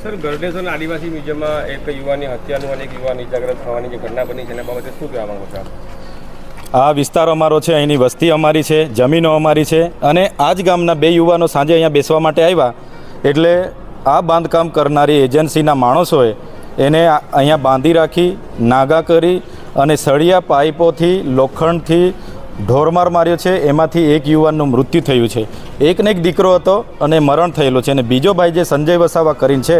Sir Gardeshwar આદિવાસી મ્યુઝિયમમાં એક યુવાની હત્યાનું અને એક યુવાન ઇજાગ્રસ્ત થવાની જે ઘટના બની છે, એના બાબતે શું કહેવા માંગો છો આ વિસ્તાર અમારો છે, અહીંની વસ્તી અમારી છે, જમીનો અમારી છે અને આ જ ગામના બે યુવાનો સાંજે અહીંયા બેસવા માટે આવ્યા. એટલે આ બાંધકામ કરનારી એજન્સીના માણસોએ એને અહીંયા બાંધી રાખી, નાગા કરી અને સળિયા પાઇપોથી લોખંડથી ઢોરમાર માર્યો છે. એમાંથી એક યુવાનનું મૃત્યુ થયું છે. એકને એક દીકરો હતો અને મરણ થયેલો છે. અને બીજો ભાઈ જે સંજય વસાવા કરીને છે,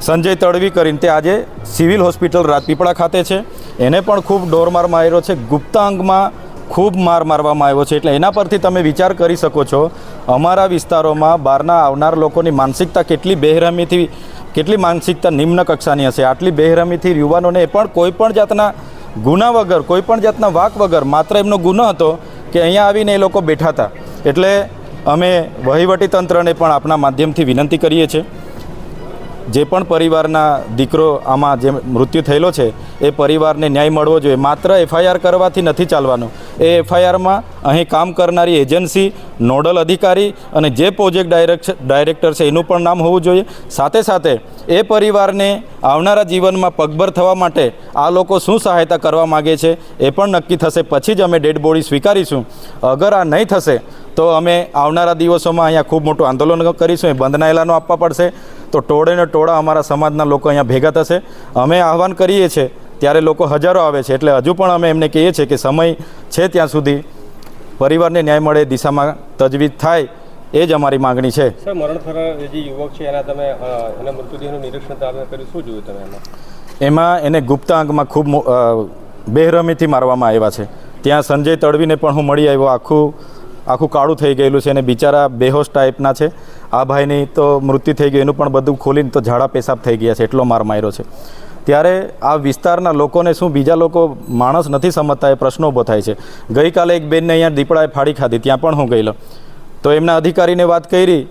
સંજય તડવી કરીને તે આજે સિવિલ હોસ્પિટલ રાજપીપળા ખાતે છે. એને પણ ખૂબ ઢોરમાર માર્યો છે. ગુપ્તાંગમાં ખૂબ માર મારવામાં આવ્યો છે. એટલે એના પરથી તમે વિચાર કરી શકો છો, અમારા વિસ્તારોમાં બહારના આવનાર લોકોની માનસિકતા કેટલી બેરહમીથી કેટલી માનસિકતા નિમ્ન કક્ષાની હશે. આટલી બેરહમીથી યુવાનોને પણ કોઈ પણ જાતના ગુના વગર કોઈપણ જાતના વાક વગર, માત્ર એમનો ગુનો હતો કે અહીંયા આવીને એ લોકો બેઠા હતા. એટલે અમે વહીવટી તંત્રને પણ આપણા માધ્યમથી વિનંતી કરીએ છીએ. જે પણ પરિવારના દીકરો આમાં જે મૃત્યુ થયેલો છે, એ પરિવારને ન્યાય મળવો જોઈએ. માત્ર એફઆઈઆર કરવાથી નથી ચાલવાનું. એ એફઆઈઆરમાં અહીં કામ કરનારી એજન્સી, નોડલ અધિકારી અને જે પ્રોજેક્ટ ડાયરેક્ટ ડાયરેક્ટર છે, એનું પણ નામ હોવું જોઈએ. સાથે સાથે એ પરિવારને આવનારા જીવનમાં પગભર થવા માટે આ લોકો શું સહાયતા કરવા માગે છે, એ પણ નક્કી થશે. પછી જ અમે ડેડ બોડી સ્વીકારીશું. અગર આ નહીં થશે, તો અમે આવનારા દિવસોમાં અહીંયા ખૂબ મોટું આંદોલન કરીશું. એ બંધના એલાનો આપવા પડશે. તો ટોળે ને ટોળા અમારા સમાજના લોકો અહીંયા ભેગા થશે. અમે આહવાન કરીએ છીએ ત્યારે લોકો હજારો આવે છે એટલે હજુ પણ અમે એમને કહીએ છીએ કે સમય છે ત્યાં સુધી પરિવારને ન્યાય મળે દિશામાં તજવીજ થાય એ જ અમારી માગણી છે. એમાં? એમાં એને ગુપ્તાંગમાં ખૂબ બેરહમીથી મારવામાં આવ્યા છે. ત્યાં સંજય તડવીને પણ હું મળી આવ્યો આખું આખું કાળું થઈ ગયેલું છે અને બિચારા બેહોશ ટાઈપના છે. આ ભાઈની તો મૃત્યુ થઈ ગયું, એનું પણ બધું ખોલીને તો ઝાડા પેશાબ થઈ ગયા છે, એટલો માર માર્યો છે. ત્યારે આ વિસ્તારના લોકોને શું બીજા લોકો માણસ નથી સમજતા, એ પ્રશ્નો ઊભો થાય છે. ગઈકાલે એક બેનને અહીંયા દીપડાએ ફાડી ખાધી, ત્યાં પણ હું ગયેલો. તો એમના અધિકારીને વાત કરી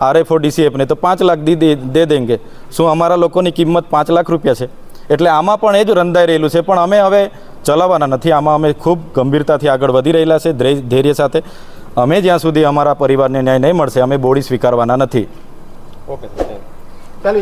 આરએફઓ ડીસીએફને તો પાંચ લાખ દી, દે દેંગે. શું અમારા લોકોની કિંમત પાંચ લાખ રૂપિયા છે? એટલે આમાં પણ એ જ રંધાઈ રહેલું છે, પણ અમે હવે ચલાવવાના નથી. આમાં અમે ખૂબ ગંભીરતાથી આગળ વધી રહેલા છે ધૈર્ય સાથે. અમે જ્યાં સુધી અમારા પરિવારને ન્યાય નહીં મળશે, અમે બોડી સ્વીકારવાના નથી. ઓકે ચાલ્યું. ચાલુ